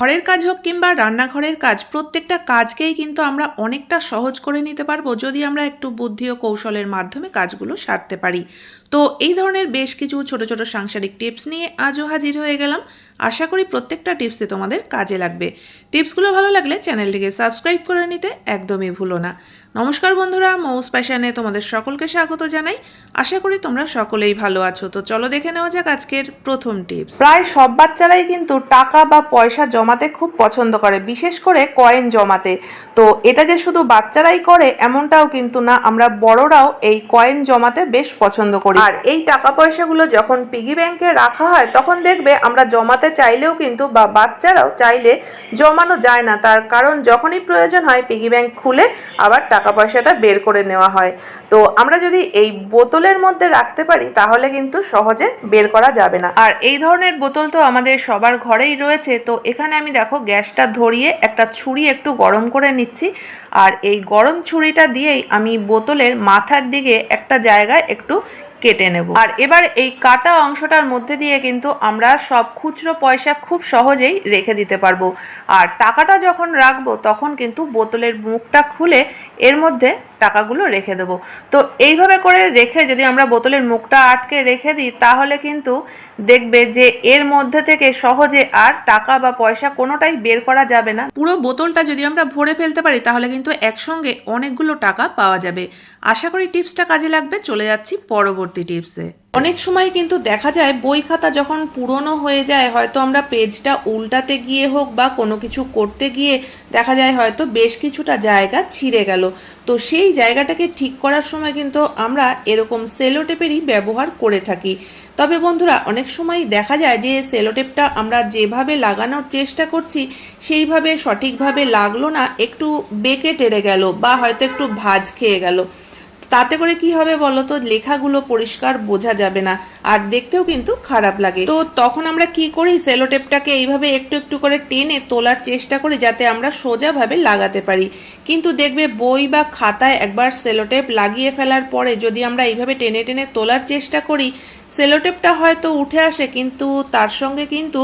ঘরের কাজ হোক কিংবা রান্নাঘরের কাজ, প্রত্যেকটা কাজকেই কিন্তু আমরা অনেকটা সহজ করে নিতে পারব যদি আমরা একটু বুদ্ধি ও কৌশলের মাধ্যমে কাজগুলো সারতে পারি। তো এই ধরনের বেশ কিছু ছোট ছোট সাংসারিক টিপস নিয়ে আজও হাজির হয়ে গেলাম। আশা করি প্রত্যেকটা টিপসে তোমাদের কাজে লাগবে। টিপসগুলো ভালো লাগলে চ্যানেলটিকে সাবস্ক্রাইব করে নিতে একদমই ভুলো না। নমস্কার বন্ধুরা, মৌস প্যাশানে তোমাদের সকলকে স্বাগত জানাই। আশা করি তোমরা সকলেই ভালো আছো। তো চলো দেখে নেওয়া যাক আজকের প্রথম টিপস। প্রায় সব বাচ্চারাই কিন্তু টাকা বা পয়সা জমাতে খুব পছন্দ করে, বিশেষ করে কয়েন জমাতে। তো এটা যে শুধু বাচ্চারাই করে, এমনটাও কিন্তু না। আমরা বড়রাও এই কয়েন জমাতে বেশ পছন্দ করি। আর এই টাকা পয়সাগুলো যখন পিগি ব্যাংকে রাখা হয়, তখন দেখবে আমরা জমাতে চাইলেও কিন্তু বা বাচ্চারাও চাইলে জমানো যায় না। তার কারণ যখনই প্রয়োজন হয়, পিগি ব্যাংক খুলে আবার টাকা পয়সাটা বের করে নেওয়া হয়। তো আমরা যদি এই বোতলের মধ্যে রাখতে পারি, তাহলে কিন্তু সহজে বের করা যাবে না। আর এই ধরনের বোতল তো আমাদের সবার ঘরেই রয়েছে। তো এখানে আমি দেখো, গ্যাসটা ধরিয়ে একটা ছুরি একটু গরম করে নিচ্ছি। আর এই গরম ছুরিটা দিয়েই আমি বোতলের মাথার দিকে একটা জায়গায় একটু কেটে নেব। আর এবার এই কাটা অংশটার মধ্যে দিয়ে কিন্তু আমরা সব খুচরো পয়সা খুব সহজেই রেখে দিতে পারব। আর টাকাটা যখন রাখব, তখন কিন্তু বোতলের মুখটা খুলে এর মধ্যে টাকাগুলো রেখে দেবো। তো এইভাবে করে রেখে যদি আমরা বোতলের মুখটা আটকে রেখে দিই, তাহলে কিন্তু দেখবে যে এর মধ্যে থেকে সহজে আর টাকা বা পয়সা কোনোটাই বের করা যাবে না। পুরো বোতলটা যদি আমরা ভরে ফেলতে পারি, তাহলে কিন্তু একসঙ্গে অনেকগুলো টাকা পাওয়া যাবে। আশা করি টিপসটা কাজে লাগবে। চলে যাচ্ছি পরবর্তী টিপসে। অনেক সময় কিন্তু দেখা যায় বই খাতা যখন পুরনো হয়ে যায়, হয়তো আমরা পেজটা উল্টাতে গিয়ে হোক বা কোনো কিছু করতে গিয়ে দেখা যায় হয়তো বেশ কিছুটা জায়গা ছিঁড়ে গেল। তো সেই জায়গাটাকে ঠিক করার সময় কিন্তু আমরা এরকম সেলোটেপেরই ব্যবহার করে থাকি। তবে বন্ধুরা, অনেক সময় দেখা যায় যে সেলোটেপটা আমরা যেভাবে লাগানোর চেষ্টা করছি, সেইভাবে সঠিকভাবে লাগল না, একটু বেঁকে টেরে গেল বা হয়তো একটু ভাজ খেয়ে গেল। তাতে করে কি হবে বলো তো? লেখাগুলো পরিষ্কার বোঝা যাবে না, আর দেখতেও কিন্তু খারাপ লাগে। তো তখন আমরা কি করি? সেলোটেপটাকে এইভাবে একটু একটু করে টেনে তোলার চেষ্টা করি যাতে আমরা সোজাভাবে লাগাতে পারি। কিন্তু দেখবে বই বা খাতায় একবার সেলোটেপ লাগিয়ে ফেলার পরে যদি আমরা এইভাবে টেনে টেনে তোলার চেষ্টা করি, সেলোটেপটা হয়তো উঠে আসে, কিন্তু তার সঙ্গে কিন্তু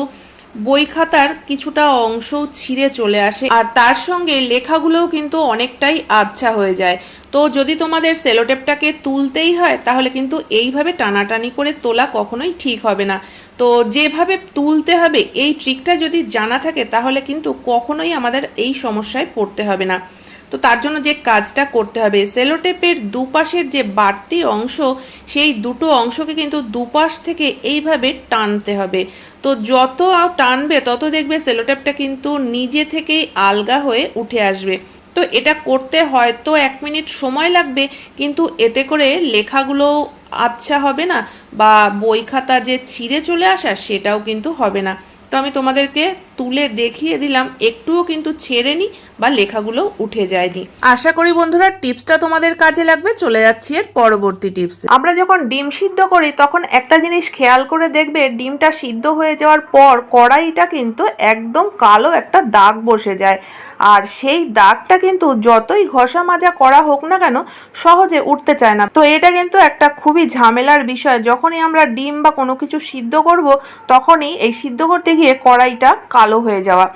বই খাতার কিছুটা অংশও ছিঁড়ে চলে আসে। আর তার সঙ্গে লেখাগুলোও কিন্তু অনেকটাই আবছা হয়ে যায়। তো যদি তোমাদের সেলোটেপটাকে তুলতেই হয়, তাহলে কিন্তু এইভাবে টানাটানি করে তোলা কখনোই ঠিক হবে না। তো যেভাবে তুলতে হবে, এই ট্রিকটা যদি জানা থাকে, তাহলে কিন্তু কখনোই আমাদের এই সমস্যায় পড়তে হবে না। তো তার জন্য যে কাজটা করতে হবে, সেলোটেপের দুপাশের যে বাড়তি অংশ, সেই দুটো অংশকে কিন্তু দুপাশ থেকে এইভাবে টানতে হবে। তো যত টানবে, তত দেখবে সেলোটেপটা কিন্তু নিজে থেকেই আলগা হয়ে উঠে আসবে। তো এটা করতে হয়তো এক মিনিট সময় লাগবে, কিন্তু এতে করে লেখাগুলো আবছা হবে না বা বই খাতা যে ছিঁড়ে চলে আসা সেটাও কিন্তু হবে না। তো আমি তোমাদেরকে তুলে দেখিয়ে দিলাম, একটুও কিন্তু ছেড়েনি বা লেখাগুলো উঠে যায়নি। আশা করি বন্ধুরা, টিপসটা তোমাদের কাজে লাগবে, চলে যাচ্ছি এর পরবর্তী টিপস। আমরা যখন ডিম সিদ্ধ করি, তখন একটা জিনিস খেয়াল করে দেখবে, ডিমটা সিদ্ধ হয়ে যাওয়ার পর কড়াইটা কিন্তু একদম কালো একটা দাগ বসে যায়। আর সেই দাগটা কিন্তু যতই ঘষা মাজা করা হোক না কেন, সহজে উঠতে চায় না। তো এটা কিন্তু একটা খুবই ঝামেলার বিষয়। যখনই আমরা ডিম বা কোনো কিছু সিদ্ধ করব, তখনই এই সিদ্ধ করতে গিয়ে কড়াইটা কালো হয়ে যাওয়া।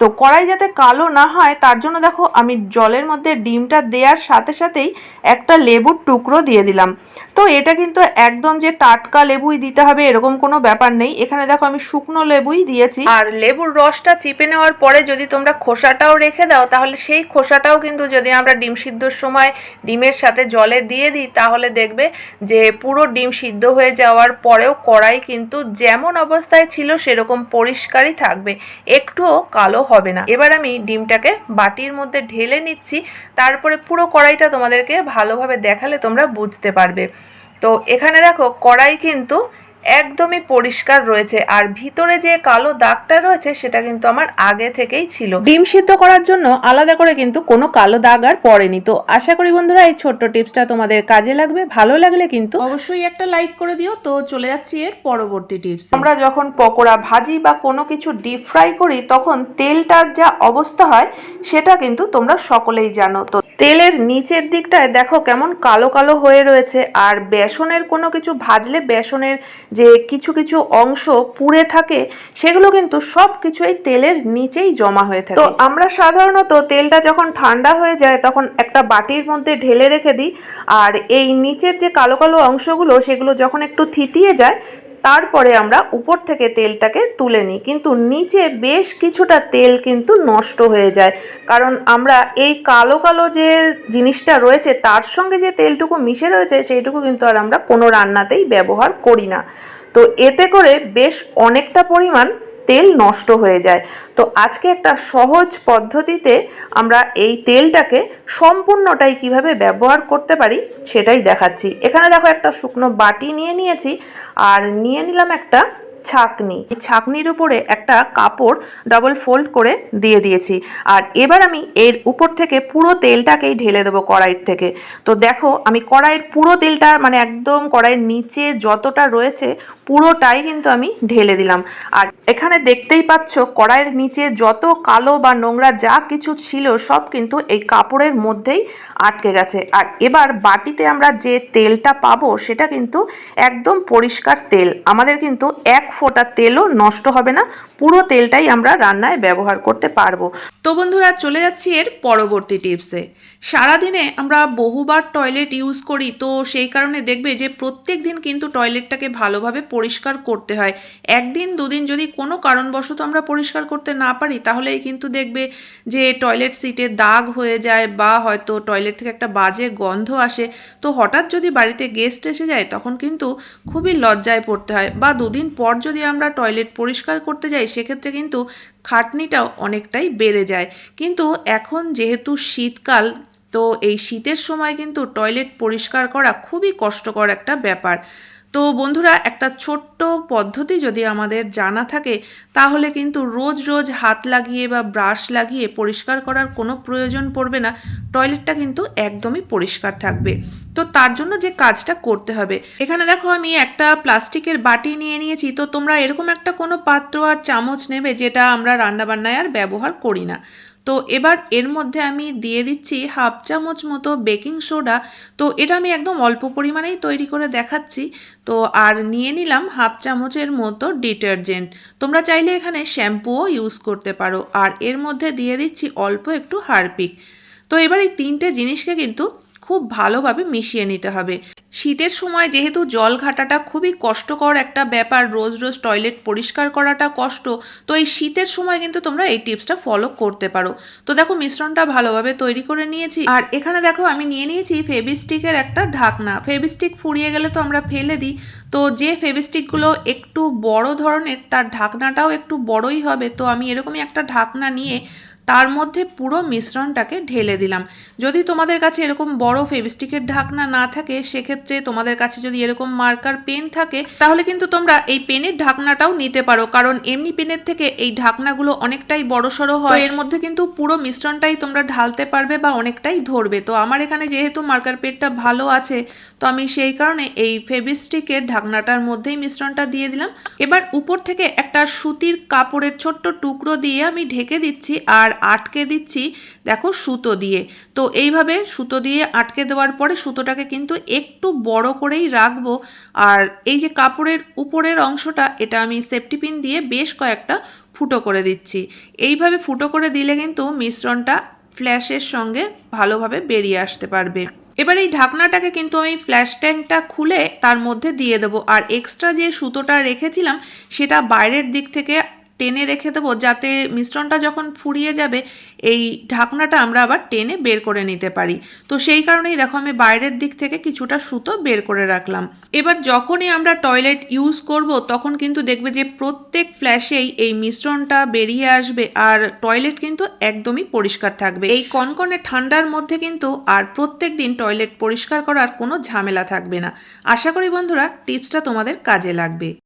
তো কড়াই যাতে কালো না হয়, তার জন্য দেখো আমি জলের মধ্যে ডিমটা দেওয়ার সাথে সাথেই একটা লেবুর টুকরো দিয়ে দিলাম। তো এটা কিন্তু একদম যে টাটকা লেবুই দিতে হবে এরকম কোনো ব্যাপার নেই। এখানে দেখো আমি শুকনো লেবুই দিয়েছি। আর লেবুর রসটা চিপে নেওয়ার পরে যদি তোমরা খোসাটাও রেখে দাও, তাহলে সেই খোসাটাও কিন্তু যদি আমরা ডিম সিদ্ধর সময় ডিমের সাথে জলে দিয়ে দিই, তাহলে দেখবে যে পুরো ডিম সিদ্ধ হয়ে যাওয়ার পরেও কড়াই কিন্তু যেমন অবস্থায় ছিল, সেরকম পরিষ্কারই থাকবে। একটুও কালো হবে না। এবার আমি ডিমটাকে বাটির মধ্যে ঢেলে নিচ্ছি, তারপরে পুরো কড়াইটা তোমাদেরকে ভালোভাবে দেখালে তোমরা বুঝতে পারবে। তো এখানে দেখো, কড়াই কিন্তু একদমই পরিষ্কার রয়েছে। আর ভিতরে যে কালো দাগটা রয়েছে সেটা কিন্তু আমার আগে থেকেই ছিল। ডিম সিদ্ধ করার জন্য আলাদা করে কিন্তু কোনো কালো দাগ আর পড়েনি। তো আশা করি বন্ধুরা এই ছোট্ট টিপসটা তোমাদের কাজে লাগবে। ভালো লাগলে কিন্তু অবশ্যই একটা লাইক করে দিও। তো চলে যাচ্ছি এর পরবর্তী টিপস। আমরা যখন পকোড়া ভাজি বা কোনো কিছু ডিপ ফ্রাই করি তখন তেলটার যা অবস্থা হয় সেটা কিন্তু তোমরা সকলেই জানো। তো তেলের নিচের দিকটায় দেখো কেমন কালো কালো হয়ে রয়েছে। আর বেসনের কোনো কিছু ভাজলে বেসনের যে কিছু কিছু অংশ পুড়ে থাকে, সেগুলো কিন্তু সব কিছু এই তেলের নিচেই জমা হয়ে থাকে। তো আমরা সাধারণত তেলটা যখন ঠান্ডা হয়ে যায়, তখন একটা বাটির মধ্যে ঢেলে রেখে দিই। আর এই নিচের যে কালো কালো অংশগুলো, সেগুলো যখন একটু থিতিয়ে যায় তারপরে আমরা উপর থেকে তেলটাকে তুলে নিই। কিন্তু নিচে বেশ কিছুটা তেল কিন্তু নষ্ট হয়ে যায়। কারণ আমরা এই কালো কালো যে জিনিসটা রয়েছে, তার সঙ্গে যে তেলটুকু মিশে রয়েছে, সেইটুকু কিন্তু আর আমরা কোনো রান্নাতেই ব্যবহার করি না। তো এতে করে বেশ অনেকটা পরিমাণ তেল নষ্ট হয়ে যায়। তো আজকে একটা সহজ পদ্ধতিতে আমরা এই তেলটাকে সম্পূর্ণটাই কীভাবে ব্যবহার করতে পারি সেটাই দেখাচ্ছি। এখানে দেখো একটা শুকনো বাটি নিয়ে নিয়েছি, আর নিয়ে নিলাম একটা ছাকনি। ছাকনির উপরে একটা কাপড় ডাবল ফোল্ড করে দিয়ে দিয়েছি। আর এবার আমি এর উপর থেকে পুরো তেলটাকেই ঢেলে দেবো কড়াইয়ের থেকে। তো দেখো, আমি কড়াইয়ের পুরো তেলটা মানে একদম কড়াইয়ের নিচে যতটা রয়েছে, পুরোটাই কিন্তু আমি ঢেলে দিলাম। আর এখানে দেখতেই পাচ্ছ, কড়াইয়ের নিচে যত কালো বা নোংরা যা কিছু ছিল, সব কিন্তু এই কাপড়ের মধ্যেই আটকে গেছে। আর এবার বাটিতে আমরা যে তেলটা পাবো, সেটা কিন্তু একদম পরিষ্কার তেল। আমাদের কিন্তু এক ফোঁটা তেলও নষ্ট হবে না, পুরো তেলটাই আমরা রান্নায় ব্যবহার করতে পারব। তো বন্ধুরা, চলে যাচ্ছি এর পরবর্তী টিপসে। সারাদিনে আমরা বহুবার টয়লেট ইউজ করি, তো সেই কারণে দেখবে যে প্রত্যেক দিন কিন্তু টয়লেটটাকে ভালোভাবে পরিষ্কার করতে হয়। একদিন, দুদিন যদি কোনো কারণবশত আমরা পরিষ্কার করতে না পারি, তাহলেই কিন্তু দেখবে যে টয়লেট সিটে দাগ হয়ে যায় বা হয়তো টয়লেট থেকে একটা বাজে গন্ধ আসে। তো হঠাৎ যদি বাড়িতে গেস্ট এসে যায়, তখন কিন্তু খুবই লজ্জায় পড়তে হয় বা দুদিন পর যদি আমরা টয়লেট পরিষ্কার করতে যাই, সেক্ষেত্রে কিন্তু খাটনিটাও অনেকটাই বেড়ে যায়। কিন্তু এখন যেহেতু শীতকাল, তো এই শীতের সময় কিন্তু টয়লেট পরিষ্কার করা খুবই কষ্টকর একটা ব্যাপার। তো বন্ধুরা, একটা ছোট্ট পদ্ধতি যদি আমাদের জানা থাকে, তাহলে কিন্তু রোজ রোজ হাত লাগিয়ে বা ব্রাশ লাগিয়ে পরিষ্কার করার কোনো প্রয়োজন পড়বে না। টয়লেটটা কিন্তু একদমই পরিষ্কার থাকবে। তো তার জন্য যে কাজটা করতে হবে। এখানে দেখো, আমি একটা প্লাস্টিকের বাটি নিয়ে নিয়েছি। তো তোমরা এরকম একটা কোনো পাত্র আর চামচ নেবে যেটা আমরা রান্নাবান্নায় আর ব্যবহার করি না। তো এবার এর মধ্যে আমি দিয়ে দিচ্ছি হাফ চামচ মতো বেকিং সোডা। তো এটা আমি একদম অল্প পরিমাণেই তৈরি করে দেখাচ্ছি। তো আর নিয়ে নিলাম হাফ চামচের মতো ডিটারজেন্ট। তোমরা চাইলে এখানে শ্যাম্পুও ইউজ করতে পারো। আর এর মধ্যে দিয়ে দিচ্ছি অল্প একটু হারপিক। তো এবার এই তিনটে জিনিসকে কিন্তু খুব ভালোভাবে মিশিয়ে নিতে হবে। শীতের সময় যেহেতু জল ঘাটাটা খুবই কষ্টকর একটা ব্যাপার, রোজ রোজ টয়লেট পরিষ্কার করাটা কষ্ট, তো এই শীতের সময় কিন্তু তোমরা এই টিপসটা ফলো করতে পারো। তো দেখো মিশ্রণটা ভালোভাবে তৈরি করে নিয়েছি। আর এখানে দেখো আমি নিয়ে নিয়েছি ফেবিস্টিকের একটা ঢাকনা। ফেবিস্টিক ফুরিয়ে গেলে তো আমরা ফেলে দিই। তো যে ফেবিস্টিকগুলো একটু বড় ধরনের, তার ঢাকনাটাও একটু বড়ই হবে। তো আমি এরকমই একটা ঢাকনা নিয়ে তার মধ্যে পুরো মিশ্রণটাকে ঢেলে দিলাম। যদি তোমাদের কাছে এরকম বড় ফেভিস্টিকের ঢাকনা না থাকে, সেক্ষেত্রে তোমাদের কাছে যদি এরকম মার্কার পেন থাকে, তাহলে কিন্তু তোমরা এই পেনের ঢাকনাটাও নিতে পারো। কারণ এমনি পেনের থেকে এই ঢাকনাগুলো অনেকটাই বড় সড়ো হয় এর মধ্যে কিন্তু পুরো মিশ্রণটাই তোমরা ঢালতে পারবে বা অনেকটাই ধরবে। তো আমার এখানে যেহেতু মার্কার পেনটা ভালো আছে, তো আমি সেই কারণে এই ফেভিস্টিকের ঢাকনাটার মধ্যেই মিশ্রণটা দিয়ে দিলাম। এবার উপর থেকে একটা সুতির কাপড়ের ছোট্ট টুকরো দিয়ে আমি ঢেকে দিচ্ছি। আর আটকে দিচ্ছি, দেখো সুতো দিয়ে। তো এইভাবে সুতো দিয়ে আটকে দেওয়ার পরে সুতোটাকে কিন্তু একটু বড় করেই রাখব। আর এই যে কাপড়ের উপরের অংশটা, এটা আমি সেফটি পিন দিয়ে বেশ কয়েকটা ফুটো করে দিচ্ছি। এইভাবে ফুটো করে দিলে কিন্তু মিশ্রণটা ফ্ল্যাশের সঙ্গে ভালোভাবে বেরিয়ে আসতে পারবে। এবার এই ঢাকনাটাকে কিন্তু আমি ফ্ল্যাশ ট্যাঙ্কটা খুলে তার মধ্যে দিয়ে দেবো। আর এক্সট্রা যে সুতোটা রেখেছিলাম, সেটা বাইরের দিক থেকে টেনে রেখে দেবো, যাতে মিশ্রণটা যখন ফুরিয়ে যাবে, এই ঢাকনাটা আমরা আবার টেনে বের করে নিতে পারি। তো সেই কারণেই দেখো আমি বাইরের দিক থেকে কিছুটা সুতো বের করে রাখলাম। এবার যখনই আমরা টয়লেট ইউজ করব, তখন কিন্তু দেখবে যে প্রত্যেক ফ্ল্যাশেই এই মিশ্রণটা বেরিয়ে আসবে আর টয়লেট কিন্তু একদমই পরিষ্কার থাকবে। এই কনকনে ঠান্ডার মধ্যে কিন্তু আর প্রত্যেক দিন টয়লেট পরিষ্কার করার কোনো ঝামেলা থাকবে না। আশা করি বন্ধুরা, টিপসটা তোমাদের কাজে লাগবে।